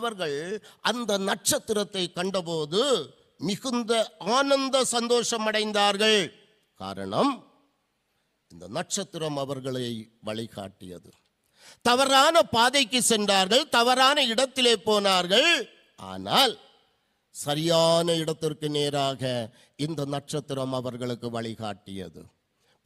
அவர்கள் அந்த நட்சத்திரத்தை கண்டபோது மிகுந்த ஆனந்த சந்தோஷம் அடைந்தார்கள் காரணம் இந்த நட்சத்திரம் அவர்களை வழிகாட்டியது. தவறான பாதைக்கு சென்றார்கள் தவறான இடத்திலே போனார்கள். ஆனால் சரியான இடத்திற்கு நேராக இந்த நட்சத்திரம் அவர்களுக்கு வழிகாட்டியது.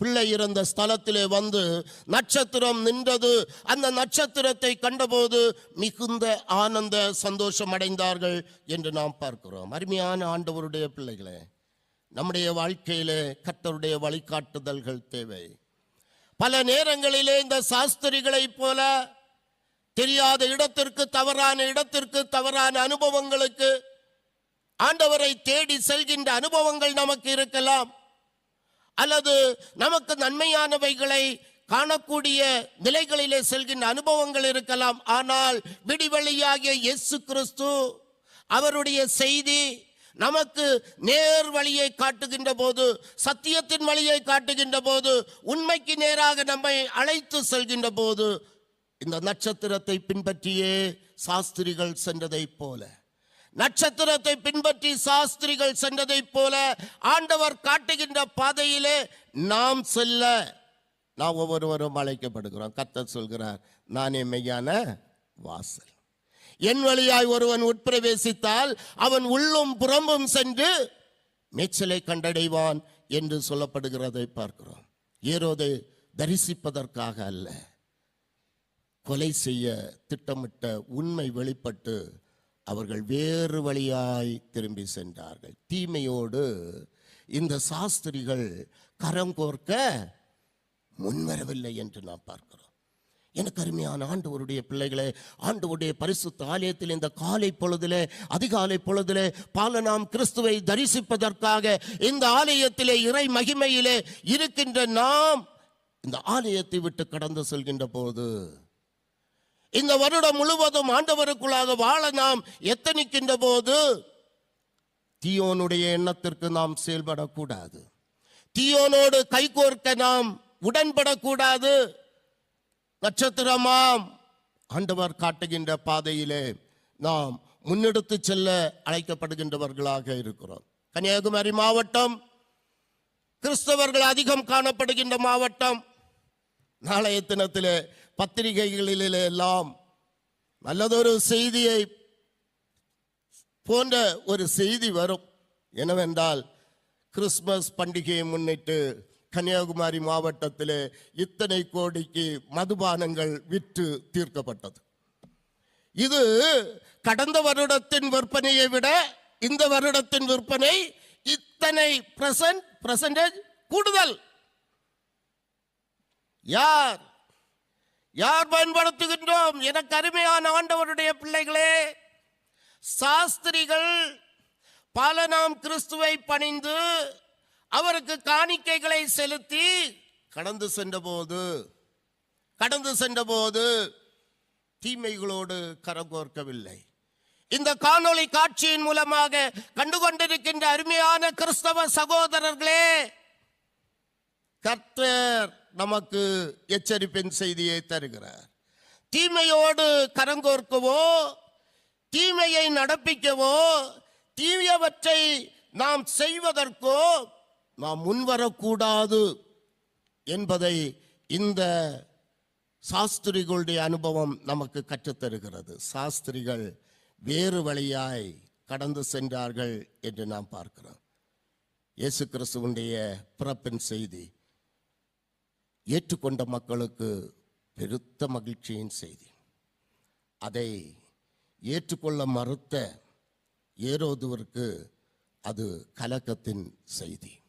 பிள்ளை இருந்த ஸ்தலத்திலே வந்து நட்சத்திரம் நின்றது. அந்த நட்சத்திரத்தை கண்டபோது மிகுந்த ஆனந்த சந்தோஷம் அடைந்தார்கள் என்று நாம் பார்க்கிறோம். அருமையான ஆண்டவருடைய பிள்ளைகளே நம்முடைய வாழ்க்கையிலே கத்தருடைய வழிகாட்டுதல்கள் தேவை. பல நேரங்களிலே இந்த சாஸ்திரிகளைப் போல தெரியாத இடத்திற்கு தவறான இடத்திற்கு தவறான அனுபவங்களுக்கு ஆண்டவரை தேடி செல்கின்ற அனுபவங்கள் நமக்கு இருக்கலாம். அல்லது நமக்கு நன்மையானவைகளை காணக்கூடிய நிலைகளிலே செல்கின்ற அனுபவங்கள் இருக்கலாம். ஆனால் விடிவெளியாகிய இயேசு கிறிஸ்து அவருடைய செய்தி நமக்கு நேர் வழியை காட்டுகின்ற போது சத்தியத்தின் வழியை காட்டுகின்ற போது உண்மைக்கு நேராக நம்மை அழைத்து செல்கின்ற போது இந்த நட்சத்திரத்தை பின்பற்றியே சாஸ்திரிகள் சென்றதைப் போல. நட்சத்திரத்தை பின்பற்றி சாஸ்திரிகள் சென்றதைப் போல ஆண்டவர் காட்டுகின்ற பாதையிலே நாம் செல்ல. நாம் ஒவ்வொருவரும் அழைக்கப்படுகிறோம். கத்த சொல்கிறார் நானே மெய்யான வாசல். என் வழியாய் ஒருவன் உட்பிரவேசித்தால் அவன் உள்ளும் புறம்பும் சென்று மேய்ச்சலை கண்டடைவான் என்று சொல்லப்படுகிறதை பார்க்கிறோம். ஏரோதை தரிசிப்பதற்காக அல்ல. கொலை செய்ய திட்டமிட்ட உண்மை வெளிப்பட்டு அவர்கள் வேறு வழியாய் திரும்பி சென்றார்கள். தீமையோடு இந்த சாஸ்திரிகள் கரம் கோர்க்க முன்வரவில்லை என்று நாம் பார்க்கிறோம். எனக்கு அருமையான ஆண்டவருடைய பிள்ளைகளே ஆண்டவருடைய பரிசுத்த ஆலயத்தில் இந்த காலை பொழுதிலே அதிகாலை பொழுதிலே பால நாம் கிறிஸ்துவை தரிசிப்பதற்காக இந்த ஆலயத்திலே இறை மகிமையிலே இருக்கின்ற நாம் இந்த ஆலயத்தை விட்டு கடந்து செல்கின்ற போது இந்த வருடம் முழுவதும் ஆண்டவருக்குள்ளாக வாழ நாம் எத்தனிக்கின்ற போது? தீயோனுடைய எண்ணத்திற்கு நாம் செயல்படக்கூடாது. தீயோனோடு கைகோர்க்க நாம் உடன்படக்கூடாது. நட்சத்திரமாம். ஆண்டவர் காட்டுகின்ற பாதையிலே நாம் முன்னெடுத்து செல்ல அழைக்கப்படுகின்றவர்களாக இருக்கிறோம். கன்னியாகுமரி மாவட்டம் கிறிஸ்தவர்கள் அதிகம் காணப்படுகின்ற மாவட்டம். நாளைய தினத்திலே பத்திரிகைகளிலெல்லாம் நல்லதொரு செய்தியை போன்ற ஒரு செய்தி வரும். என்னவென்றால் கிறிஸ்மஸ் பண்டிகையை முன்னிட்டு கன்னியாகுமரி மாவட்டத்தில் இத்தனை கோடிக்கு மதுபானங்கள் விற்று தீர்க்கப்பட்டது. இது கடந்த வருடத்தின் விற்பனையை விட இந்த வருடத்தின் விற்பனை இத்தனை பிரசன்ட் பிரசன்டேஜ் கூடுதல். யார் யார் பயன்படுத்துகின்றோம்? எனக்கு அருமையான ஆண்டவருடைய பிள்ளைகளே சாஸ்திரிகள் பல நாம் கிறிஸ்துவை பணிந்து அவருக்கு காணிக்கைகளை செலுத்தி கடந்து சென்றபோது கடந்து சென்றபோது தீமைகளோடு கரங்கோர்க்கவில்லை இந்த காணொளி காட்சியின் மூலமாக கண்டுகொண்டிருக்கின்ற அருமையான கிறிஸ்தவ சகோதரர்களே கர்த்தர் நமக்கு எச்சரிப்பின் செய்தியை தருகிறார். தீமையோடு கரங்கோர்க்கவோ தீமையை நடப்பிக்கவோ தீயவற்றை நாம் செய்வதற்கோ நாம் முன்வரக்கூடாது என்பதை இந்த சாஸ்திரிகளுடைய அனுபவம் நமக்கு கற்றுத்தருகிறது. சாஸ்திரிகள் வேறு வழியாய் கடந்து சென்றார்கள் என்று நாம் பார்க்கிறோம். இயேசு கிறிஸ்துவனுடைய பிறப்பின் செய்தி. ஏற்றுக்கொண்ட மக்களுக்கு பெருத்த மகிழ்ச்சியின் செய்தி. அதை ஏற்றுக்கொள்ள மறுத்த ஏரோதுவருக்கு அது கலக்கத்தின் செய்தி.